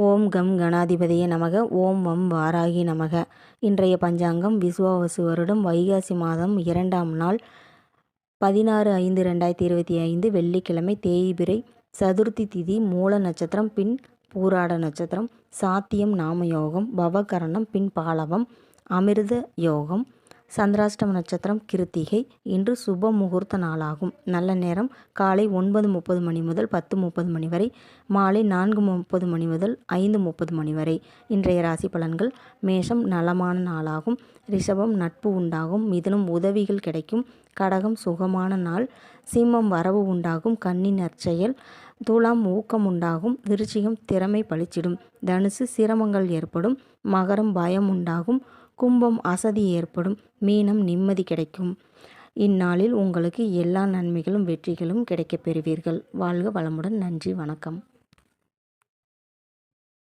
ஓம் come கணாதிபதியே நமக. ஓம் வம் வாராகி நமக. இன்றைய பஞ்சாங்கம் விசுவாவசு வருடம் வைகாசி மாதம் இரண்டாம் நாள் பதினாறு ஐந்து ரெண்டாயிரத்தி இருபத்தி ஐந்து வெள்ளிக்கிழமை தேய்பிரை சதுர்த்தி திதி மூல நட்சத்திரம் பின் பூராட நட்சத்திரம். சாத்தியம் நாமயோகம் பவகரணம் பின் பாலவம் அமிர்த யோகம் சந்திராஷ்டம நட்சத்திரம் கிருத்திகை. இன்று சுப முகூர்த்த நாளாகும். நல்ல நேரம். காலை ஒன்பது முப்பது மணி முதல் பத்து முப்பது மணி வரை. மாலை நான்கு முப்பது மணி முதல் ஐந்து முப்பது மணி வரை. இன்றைய ராசி பலன்கள். மேஷம் நலமான நாளாகும். ரிஷபம் நட்பு உண்டாகும். மிதனும் உதவிகள் கிடைக்கும். கடகம் சுகமான நாள் சிம்மம் வரவு உண்டாகும் கண்ணின் நற்செயல் துலாம் ஊக்கம் உண்டாகும் விருச்சிகம் திறமை பளிச்சிடும் தனுசு சிரமங்கள் ஏற்படும் மகரம் பயம் உண்டாகும் கும்பம் அசதி ஏற்படும் மீனம் நிம்மதி கிடைக்கும். இந்நாளில் உங்களுக்கு எல்லா நன்மைகளும் வெற்றிகளும் கிடைக்கப் பெறுவீர்கள். வாழ்க வளமுடன். நன்றி வணக்கம்.